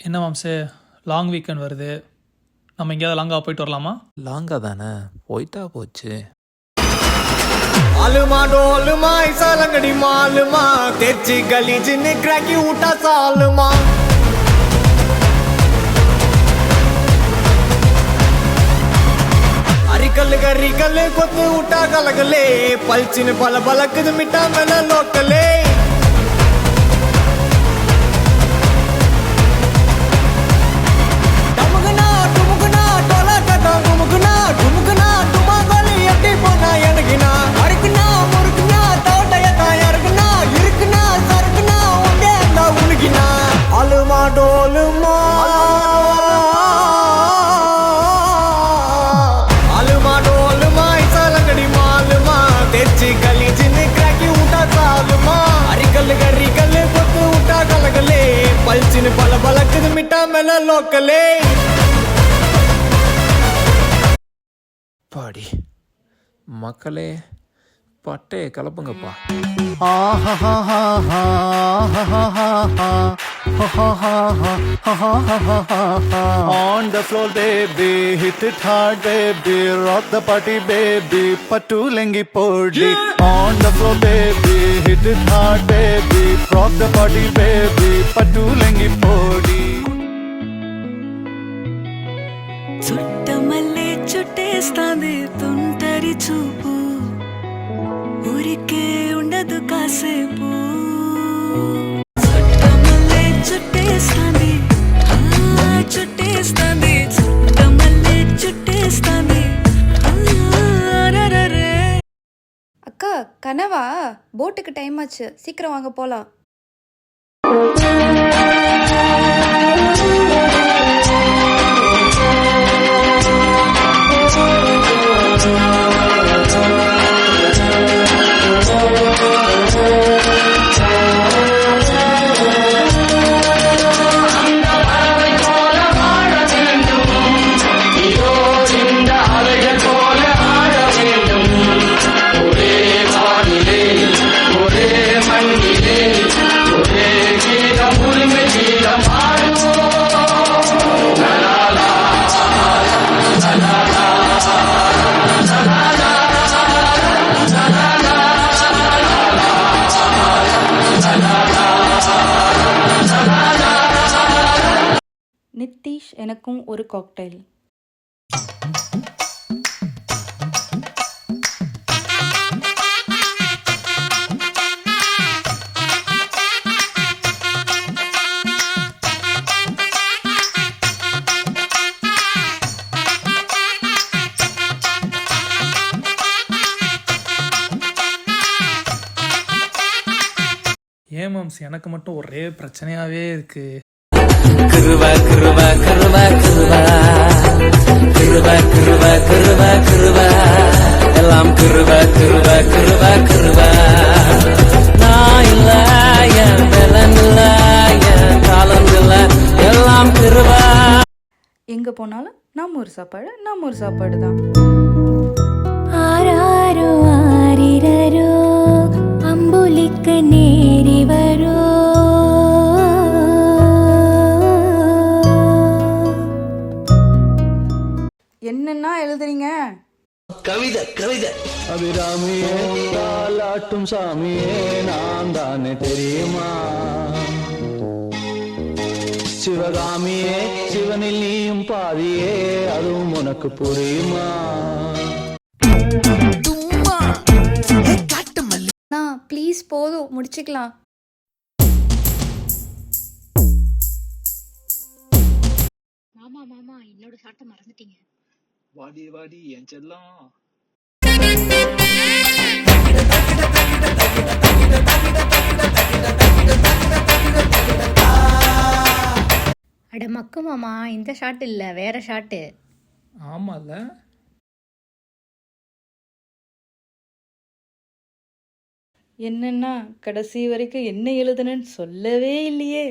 என்ன மாம்சே long weekend வருது. நம்ம எங்கேயாவது லாங்காக போயிட்டு வரலாமா? லாங்காக தானே? போயிட்டா போச்சு. ஆளுமா டோலுமா இசாலங்கடி மாலுமா தேர்ச்சி கலீஜின்னு கிராக்கி விட்டா சாலுமா அரிக்கல் கரிக்கல் கொத்து விட்டா கலகலே பல்ச்சின்னு பல பலக்குது மிட்டா மேல லோக்கலே. மிஷினு பல பலக்குது மிட்டா லோக்கலே பாடி மக்களே பட்டையை கலப்புங்கப்பா On the floor baby, hit it hard baby, rock the party baby, patu lengi podi. On the floor baby, hit it hard baby, rock the party baby. ఊరికే ఉండదు కాసేపు చుట్టమల్లే చుట్టేస్తాంది ఆ, చుట్టేస్తాంది చుట్టమల్లే చుట్టేస్తాంది ఆ, రరరే. அக்கா கனவா போட்டுக்கு டைம் ஆச்சு சீக்கிரம் வாங்க போலாம் எனக்கும் ஒரு காக்டைல் ஏன் மாம்ஸ்? எனக்கு மட்டும் ஒரே பிரச்சனையாகவே இருக்கு. கிருவ கிருவ கிருவ கிருவ கிருவ கிருவ எல்லாம் கிருவ கிருவ கிருவ கிருவ நான் இல்ல என் பலன் இல்ல என் காலம் இல்ல. எல்லாம் கிருவ எங்க போனாலும் நம்ம ஒரு சாப்பாடு நம்ம ஒரு சாப்பாடு தான் ஆராரோ என்னென்னா எழுதுறீங்க? அபிராமியே தாலாட்டும் சாமியே நான் தானே தெரியுமா? சிவகாமியே சிவனில் நீயும் பாதியே அதுவும் உனக்கு புரியுமா? ப்ளீஸ் போதும் முடிச்சுக்கலாம். மாமா மாமா என்னோட ஷார்ட்டை மறந்துட்டீங்க. வாடி வாடி என் செல்லம். அட மக்கு மாமா இந்த ஷாட் இல்ல வேற ஷாட்டு. ஆமாம்ல என்னென்னா கடைசி வரைக்கும் என்ன எழுதுனேன்னு சொல்லவே இல்லையே.